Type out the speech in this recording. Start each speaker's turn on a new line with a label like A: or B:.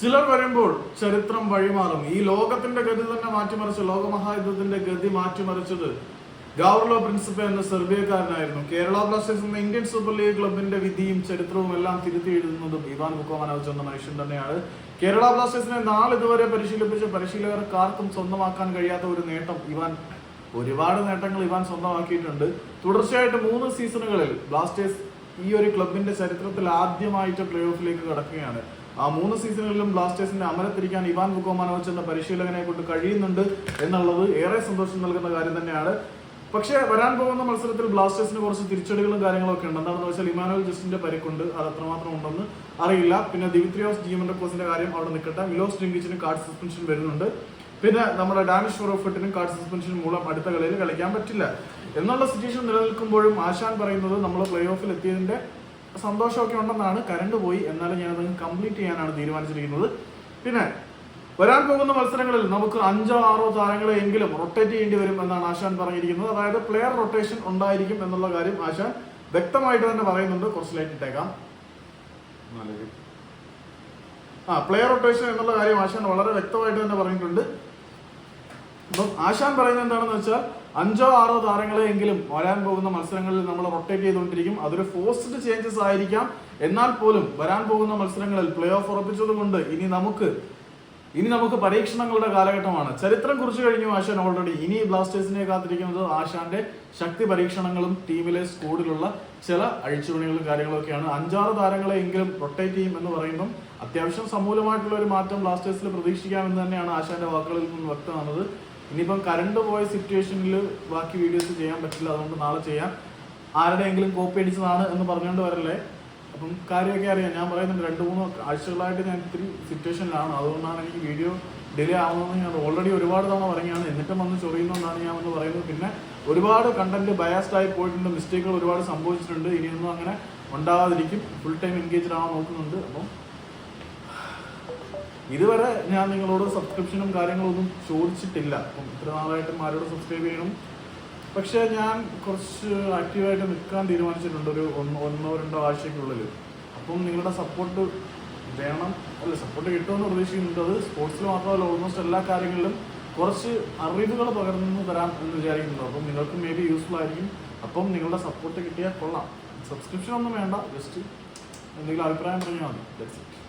A: ചിലർ വരുമ്പോൾ ചരിത്രം വഴിമാറും. ഈ ലോകത്തിന്റെ ഗതി തന്നെ മാറ്റിമറിച്ച് ലോകമഹായുദ്ധത്തിന്റെ ഗതി മാറ്റിമറിച്ചത് ഗൗർലോ പ്രിൻസിപ്പൽ എന്ന സെർബിയക്കാരനായിരുന്നു. കേരള ബ്ലാസ്റ്റേഴ്സ് എന്ന ഇന്ത്യൻ സൂപ്പർ ലീഗ് ക്ലബിന്റെ വിധിയും ചരിത്രവും എല്ലാം തിരുത്തി എഴുതുന്നതും ഇവാൻ ബുക്കോമാനോവിച്ച് എന്ന മനുഷ്യൻ തന്നെയാണ്. കേരള ബ്ലാസ്റ്റേഴ്സിനെ നാളിതുവരെ പരിശീലിപ്പിച്ച പരിശീലകർക്കാർക്കും സ്വന്തമാക്കാൻ കഴിയാത്ത ഒരു നേട്ടം ഇവാൻ ഒരുപാട് നേട്ടങ്ങൾ ഇവാൻ സ്വന്തമാക്കിയിട്ടുണ്ട്. തുടർച്ചയായിട്ട് മൂന്ന് സീസണുകളിൽ ബ്ലാസ്റ്റേഴ്സ് ഈ ഒരു ക്ലബിന്റെ ചരിത്രത്തിൽ ആദ്യമായിട്ട് പ്ലേ ഓഫിലേക്ക് കടക്കുകയാണ്. ആ മൂന്ന് സീസണുകളിലും ബ്ലാസ്റ്റേഴ്സിന്റെ അമരത്തിരിക്കാൻ ഇവാൻ ബുക്കോമാനോവിച്ച് എന്ന പരിശീലകനെ കൊണ്ട് കഴിയുന്നുണ്ട് എന്നുള്ളത് ഏറെ സന്തോഷം നൽകുന്ന കാര്യം തന്നെയാണ്. പക്ഷേ വരാൻ പോകുന്ന മത്സരത്തിൽ ബ്ലാസ്റ്റേഴ്സിന് കുറച്ച് തിരിച്ചടികളും കാര്യങ്ങളൊക്കെ ഉണ്ട്. എന്താണെന്ന് വെച്ചാൽ ഇമാനുവൽ ജസ്റ്റിന്റെ പരിക്കുണ്ട്. അത് അത്രമാത്രം ഉണ്ടെന്ന് അറിയില്ല. പിന്നെ ദിമിത്രിയോസ് ജിയമന്റെ കോസിന്റെ കാര്യം അവിടെ നിൽക്കട്ടെ. മിലോസ് ഡിങ്കിച്ചിന് കാർഡ് സസ്പെൻഷൻ വരുന്നുണ്ട്. പിന്നെ നമ്മുടെ ഡാനിഷ് ഫൊറോഫിട്ടിനും കാർഡ് സസ്പെൻഷൻ മൂലം അടുത്ത കളിയിൽ കളിക്കാൻ പറ്റില്ല. എന്നുള്ള സിറ്റുവേഷൻ നിലനിൽക്കുമ്പോഴും ആശാൻ പറയുന്നത് നമ്മൾ പ്ലേ ഓഫിൽ എത്തിയതിന്റെ സന്തോഷമൊക്കെ ഉണ്ടെന്നാണ് കരണ്ട് പോയി. എന്നാലും ഞാനത് കംപ്ലീറ്റ് ചെയ്യാനാണ് തീരുമാനിച്ചിരിക്കുന്നത്. പിന്നെ വരാൻ പോകുന്ന മത്സരങ്ങളിൽ നമുക്ക് അഞ്ചോ ആറോ താരങ്ങളെ എങ്കിലും റൊട്ടേറ്റ് ചെയ്യേണ്ടി വരും എന്നാണ് ആശാൻ പറഞ്ഞിരിക്കുന്നത്. അതായത് പ്ലെയർ റൊട്ടേഷൻ ഉണ്ടായിരിക്കും എന്നുള്ള കാര്യം ആശാൻ വ്യക്തമായിട്ട് തന്നെ പറയുന്നുണ്ട്. കുറച്ച് ലൈറ്റ് ഇട്ടേക്കാം. ആ പ്ലെയർ റൊട്ടേഷൻ എന്നുള്ള കാര്യം ആശാൻ വളരെ വ്യക്തമായിട്ട് തന്നെ പറഞ്ഞിട്ടുണ്ട്. അപ്പം ആശാൻ പറയുന്നത് എന്താണെന്ന് വെച്ചാൽ അഞ്ചോ ആറോ താരങ്ങളെ എങ്കിലും വരാൻ പോകുന്ന മത്സരങ്ങളിൽ നമ്മൾ റൊട്ടേറ്റ് ചെയ്തുകൊണ്ടിരിക്കും. അതൊരു ഫോഴ്സ്ഡ് ചേഞ്ചസ് ആയിരിക്കാം. എന്നാൽ പോലും വരാൻ പോകുന്ന മത്സരങ്ങളിൽ പ്ലേ ഓഫ് ഉറപ്പിച്ചതുകൊണ്ട് ഇനി നമുക്ക് ഇനി നമുക്ക് പരീക്ഷണങ്ങളുടെ കാലഘട്ടമാണ്. ചരിത്രം കുറിച്ച് കഴിഞ്ഞു ആശാൻ ഓൾറെഡി ഇനി ബ്ലാസ്റ്റേഴ്സിനെ കാത്തിരിക്കുന്നത് ആശാന്റെ ശക്തി പരീക്ഷണങ്ങളും ടീമിലെ സ്കൂളിലുള്ള ചില അഴിച്ചുപണികളും കാര്യങ്ങളൊക്കെയാണ്. അഞ്ചാറ് താരങ്ങളെ എങ്കിലും റൊട്ടേറ്റ് ചെയ്യും എന്ന് പറയുമ്പം അത്യാവശ്യം സമൂലമായിട്ടുള്ള ഒരു മാറ്റം ബ്ലാസ്റ്റേഴ്സിൽ പ്രതീക്ഷിക്കാമെന്ന് തന്നെയാണ് ആശാന്റെ വാക്കുകളിൽ നിന്ന് വ്യക്തമാകുന്നത്. ഇനിയിപ്പം കറണ്ട് പോയ സിറ്റുവേഷനിൽ ബാക്കി വീഡിയോസ് ചെയ്യാൻ പറ്റില്ല അതുകൊണ്ട് നാളെ ചെയ്യാം. ആരുടെയെങ്കിലും കോപ്പി അടിച്ചതാണ് എന്ന് പറഞ്ഞുകൊണ്ട് വരല്ലേ? അപ്പം കാര്യമൊക്കെ അറിയാം. ഞാൻ പറയുന്നുണ്ട് രണ്ട് മൂന്ന് ആഴ്ചകളായിട്ട് ഞാൻ ഇത്തിരി സിറ്റുവേഷനിലാണ് അതുകൊണ്ടാണ് എനിക്ക് വീഡിയോ ഡിലേ ആവുന്നതെന്ന് ഞാൻ ഓൾറെഡി ഒരുപാട് തവണ പറഞ്ഞാണ് എന്നിട്ടും വന്ന് ചൊറിയുന്നതെന്നാണ് ഞാൻ വന്ന് പറയുന്നത്. പിന്നെ ഒരുപാട് കണ്ടന്റ് ബയാസ്ഡ് ആയി പോയിട്ടുണ്ട്. മിസ്റ്റേക്കുകൾ ഒരുപാട് സംഭവിച്ചിട്ടുണ്ട്. ഇനിയൊന്നും അങ്ങനെ ഉണ്ടാകാതിരിക്കും ഫുൾ ടൈം എൻഗേജ്ഡ് ആവാൻ നോക്കുന്നുണ്ട്. അപ്പം ഇതുവരെ ഞാൻ നിങ്ങളോട് സബ്സ്ക്രിപ്ഷനും കാര്യങ്ങളൊന്നും ചോദിച്ചിട്ടില്ല. അപ്പം ഇത്ര നാളായിട്ടും ആരോട് സബ്സ്ക്രൈബ് ചെയ്യണം. പക്ഷേ ഞാൻ കുറച്ച് ആക്റ്റീവായിട്ട് നിൽക്കാൻ തീരുമാനിച്ചിട്ടുണ്ട്. ഒരു ഒന്ന് ഒന്നോ രണ്ടോ ആഴ്ചയ്ക്കുള്ളിൽ. അപ്പം നിങ്ങളുടെ സപ്പോർട്ട് വേണം. അല്ല സപ്പോർട്ട് കിട്ടുമെന്ന് പ്രതീക്ഷിക്കുന്നുണ്ട്. അത് സ്പോർട്സിൽ മാത്രമല്ല ഓൾമോസ്റ്റ് എല്ലാ കാര്യങ്ങളിലും കുറച്ച് അറിവുകൾ പകർന്നു തരാം എന്ന് വിചാരിക്കുന്നു അപ്പം നിങ്ങൾക്ക് മേ ബി യൂസ്ഫുൾ ആയിരിക്കും. അപ്പം നിങ്ങളുടെ സപ്പോർട്ട് കിട്ടിയാൽ കൊള്ളാം. സബ്സ്ക്രിപ്ഷൻ ഒന്നും വേണ്ട ജസ്റ്റ് എന്തെങ്കിലും അഭിപ്രായം പറഞ്ഞാൽ മതി. That's it.